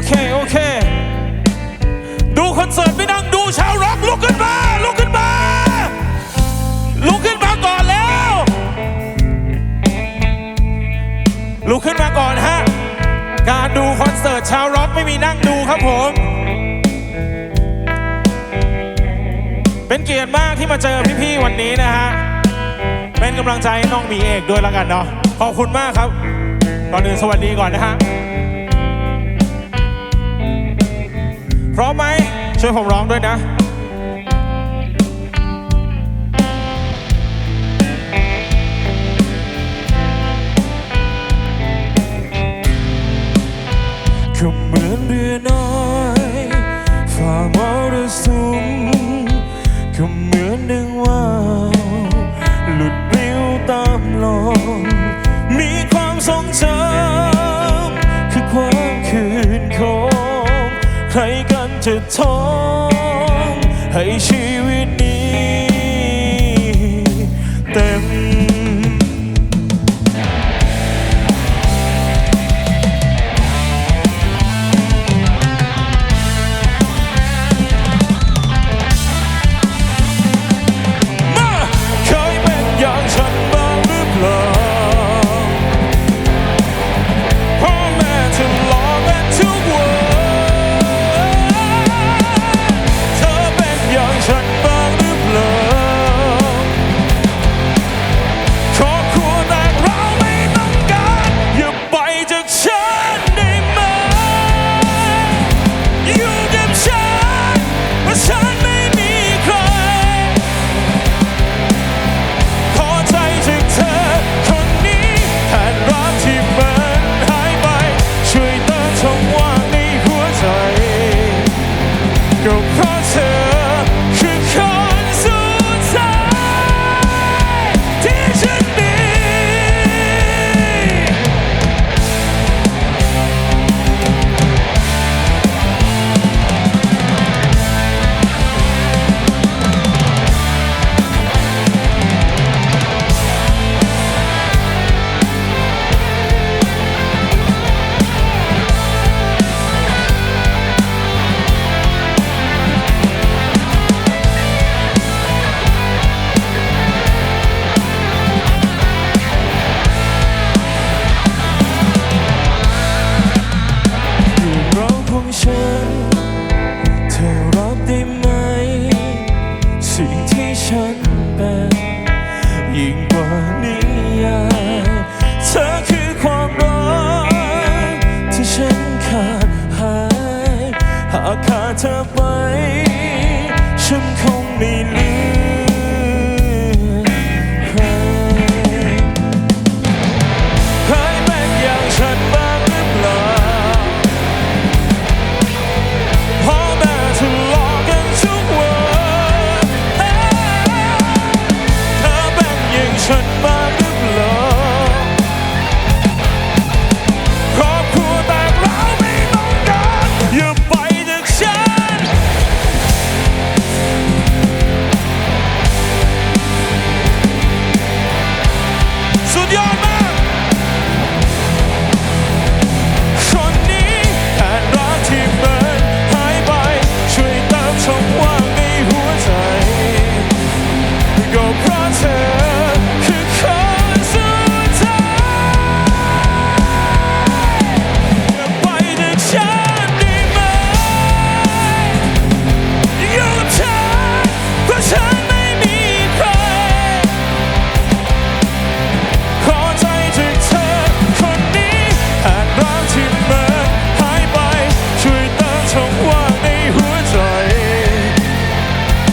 โอเค โอเค ดูคอนเสิร์ตไม่นั่งดูชาวร็อกลุกขึ้นมาลุกขึ้นมาลุกขึ้นมาก่อนแล้วลุกขึ้นมาก่อนฮะ การดูคอนเสิร์ตชาวร็อกไม่มีนั่งดูครับผม เป็นเกียรติมากที่มาเจอพี่ๆวันนี้นะฮะ เป็นกำลังใจให้น้องมีเอกด้วยแล้วกันเนาะขอบคุณมากครับก่อนอื่นสวัสดีก่อนนะฮะ ร้อมไหมช่วยผมร้องด้วยนะก็เหมือนเรือน้อยฝ่ามรสุม กันจะท้องให้ชี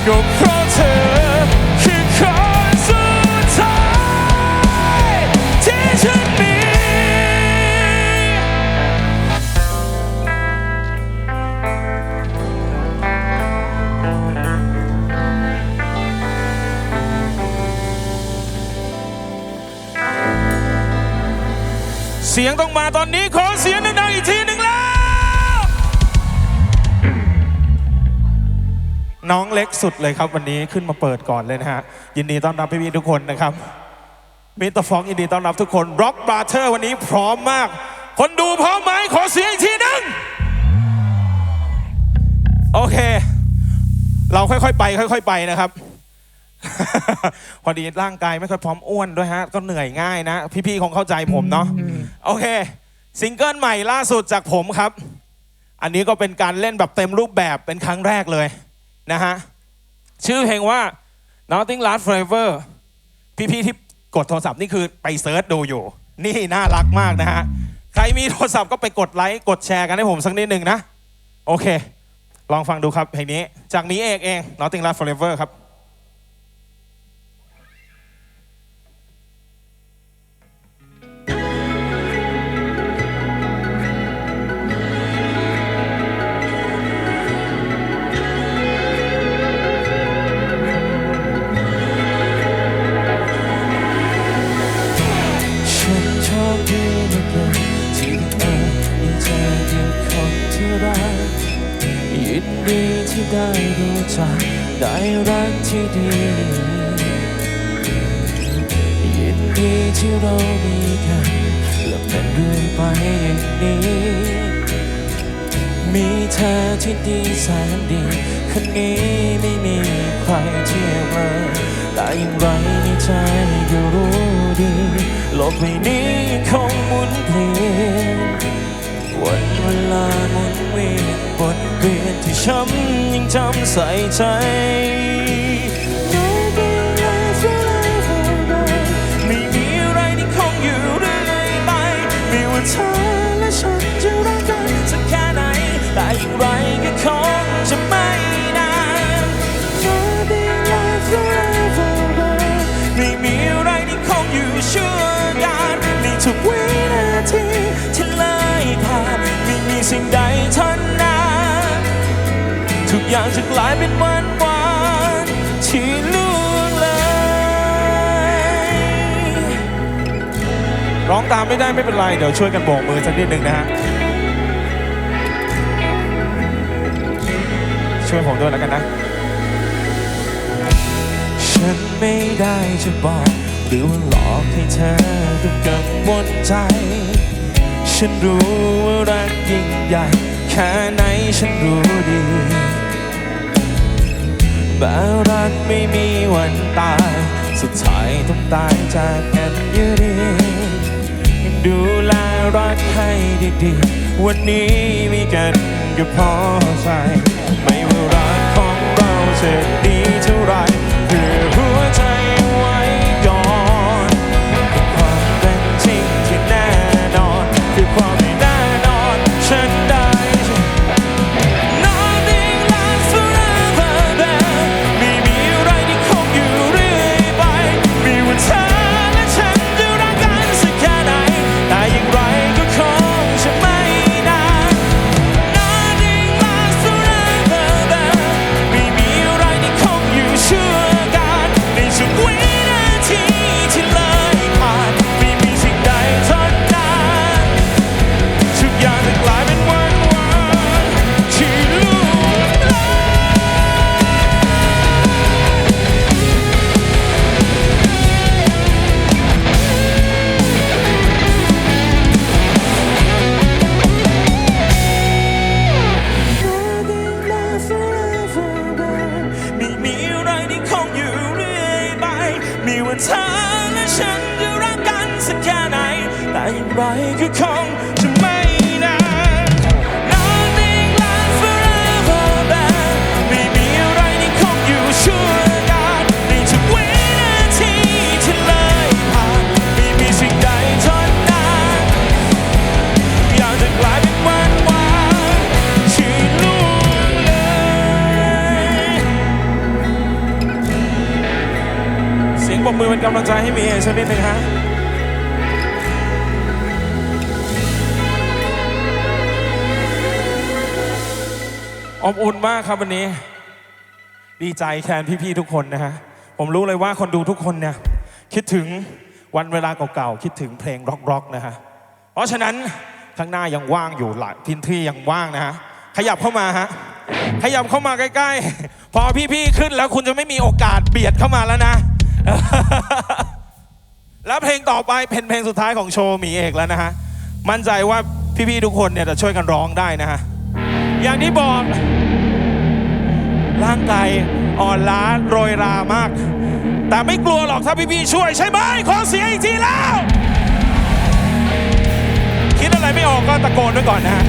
go. น้องเล็กสุดเลยครับวันนี้ขึ้นมาเปิดก่อนเลยนะฮะ ยินดีต้อนรับพี่ๆทุกคนนะครับมิสเตอร์ฟองยินดีต้อนรับทุกคนร็อกบราเธอร์วันนี้พร้อมมาก คนดูพร้อมไหมขอเสียงอีกทีหนึงโอเค เราค่อยๆไป ค่อย ๆ ไปนะครับ พอดีร่างกายไม่ค่อยพร้อมอ้วนด้วยฮะ ก็เหนื่อยง่ายนะ พี่ๆคงเข้าใจผมเนาะโอเคซิงเกิลใหม่ล่าสุดจากผมครับ อันนี้ก็เป็นการเล่นแบบเต็มรูปแบบเป็นครั้งแรกเลย นะฮะ ชื่อเพลงว่า Nothing Last Forever พี่ๆที่กดโทรศัพท์นี่คือไปเซิร์ชดูอยู่ นี่น่ารักมากนะฮะ ใครมีโทรศัพท์ก็ไปกดไลค์กดแชร์กันให้ผมสักนิดหนึ่งนะ โอเค ลองฟังดูครับเพลงนี้ จากนี้เอกเอง Nothing Last Forever ครับ รักที่ดียินดีที่เรามีกันและเป็นเรื่อยไปอย่างนี้ มีเธอที่ดีแสนดีคนนี้ไม่มีใครเทียบเลยแต่อย่างไรในใจก็รู้ดี โลกใบนี้ยังคงหมุนเปลี่ยนวันเวลาหมุนเวียนบทเรียนที่ช้ำ จำใส่ใจ ไม่มีอะไรที่คงอยู่เรื่อยไป ไม่ว่าเธอและฉันจะรักกันสักแค่ไหน แต่อย่างไรก็คงจะไม่นานไม่มีอะไรที่คงอยู่ชั่วการในทุกวินาทีที่เลยผ่านไม่มีสิ่งใดทนน อยางจะกลายเป็นวันวานที่ล่วงเลยร้องตามไม่ได้ไม่เป็นไร เดี๋ยวช่วยกันโบกมือสักนิดหนึ่งนะฮะ ช่วยผมด้วยแล้วกันนะ ฉันไม่ได้จะบอกหรือว่าหลอกให้เธอต้องกังวลใจ ฉันรู้ว่ารักยิ่งใหญ่แค่ไหนฉันรู้ดี แม้รักไม่มีวันตาย สุดท้ายต้องตายจากกันอยู่ดี ดูแลรักให้ดีๆ วันนี้มีกันก็พอใจ ไม่ว่ารักของเราจะดีเท่าไร กำลังใจให้เมียสักนิดหนึ่งฮะอบอุ่นมากครับวันนี้ ดีใจแทนพี่ๆทุกคนนะฮะ ผมรู้เลยว่าคนดูทุกคนเนี่ย คิดถึงวันเวลาเก่าๆ คิดถึงเพลงร็อกๆนะฮะ เพราะฉะนั้นข้างหน้ายังว่างอยู่หลายพื้นที่ยังว่างนะฮะ ขยับเข้ามาฮะ ขยับเข้ามาใกล้ๆ พอพี่ๆขึ้นแล้วคุณจะไม่มีโอกาสเบียดเข้ามาแล้วนะ แล้วเพลงต่อไปเป็นเพลงสุดท้ายของโชว์หมีเอกแล้วนะฮะ มั่นใจว่าพี่ๆทุกคนเนี่ยจะช่วยกันร้องได้นะฮะ อย่างที่บอก ร่างกายอ่อนล้าโรยรามาก แต่ไม่กลัวหรอกถ้าพี่ๆช่วยใช่ไหมขอเสียงอีกทีแล้ว คิดอะไรไม่ออกก็ตะโกนไว้ก่อนนะฮะ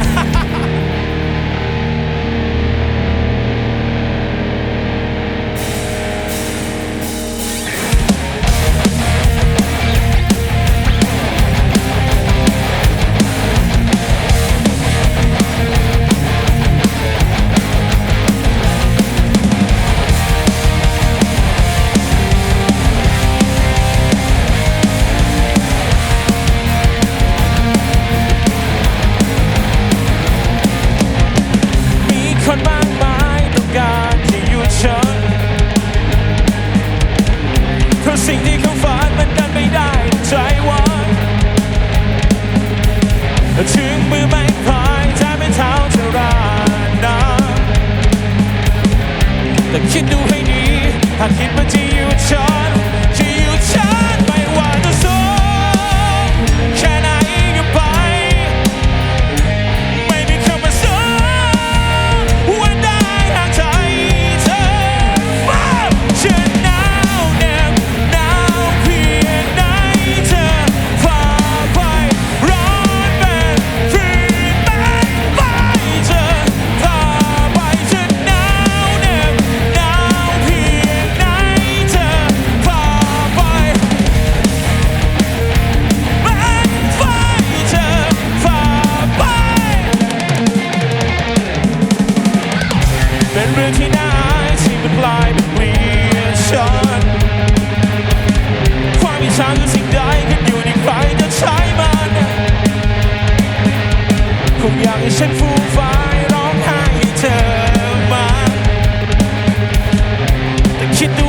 เป็นเรื่องที่น่าอายที่มันกลายเป็นเกลียดฉันความอิจฉาคือสิ่งใดขึ้นอยู่ในใครจะใช้มันคงอยากให้ฉันฟูมฟายร้องไห้ให้เธอมาแต่คิดดู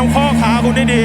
เตรียมข้อขาคุณได้ดี